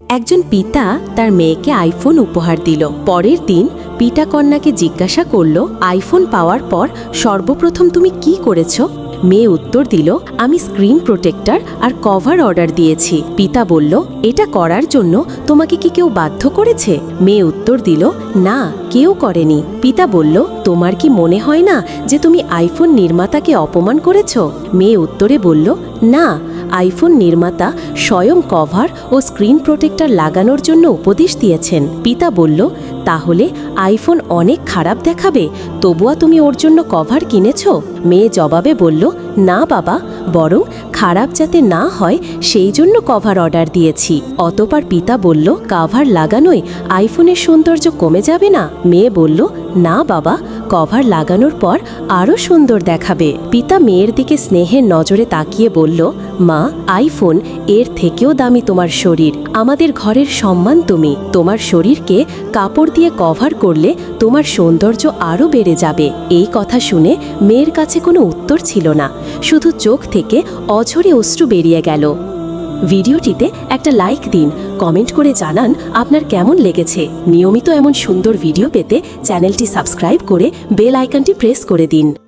একজন পিতা তার মেয়েকে আইফোন উপহার দিল। পরের দিন পিতা কন্যাকে জিজ্ঞাসা করল, আইফোন পাওয়ার পর সর্বপ্রথম তুমি কি করেছ? মেয়ে উত্তর দিল, আমি স্ক্রিন প্রোটেক্টর আর কভার অর্ডার দিয়েছি। পিতা বলল, এটা করার জন্য তোমাকে কি কেউ বাধ্য করেছে? মেয়ে উত্তর দিল, না, কেউ করেনি। পিতা বলল, তোমার কি মনে হয় না যে তুমি আইফোন নির্মাতাকে অপমান করেছ? মেয়ে উত্তরে বলল, না আইফোন নির্মাতা স্বয়ং কভার ও স্ক্রিন প্রোটেক্টর লাগানোর জন্য উপদেশ দিয়েছেন। পিতা বলল, তাহলে আইফোন অনেক খারাপ দেখাবে তবুয়া তুমি ওর জন্য কভার কিনেছ? মেয়ে জবাবে বলল, না বাবা, বরং খারাপ যাতে না হয়, সেই জন্য কভার অর্ডার দিয়েছি। অতপর পিতা বলল, কাভার লাগানোয় আইফোনের সৌন্দর্য কমে যাবে না? মেয়ে বলল, না বাবা, কভার লাগানোর পর আরও সুন্দর দেখাবে। পিতা মেয়ের দিকে স্নেহের নজরে তাকিয়ে বলল মা, আইফোন, এর থেকেও দামি তোমার শরীর। আমাদের ঘরের সম্মান তুমি। তোমার শরীরকে কাপড় দিয়ে কভার করলে তোমার সৌন্দর্য আরও বেড়ে যাবে। এই কথা শুনে মেয়ের কাছে কোনো উত্তর ছিল না। শুধু চোখ থেকে অঝরে অশ্রু বেরিয়ে গেল। ভিডিওটিতে একটা লাইক দিন। কমেন্ট করে জানান আপনার কেমন লেগেছে। নিয়মিত এমন সুন্দর ভিডিও পেতে চ্যানেলটি সাবস্ক্রাইব করে বেল আইকনটি প্রেস করে দিন।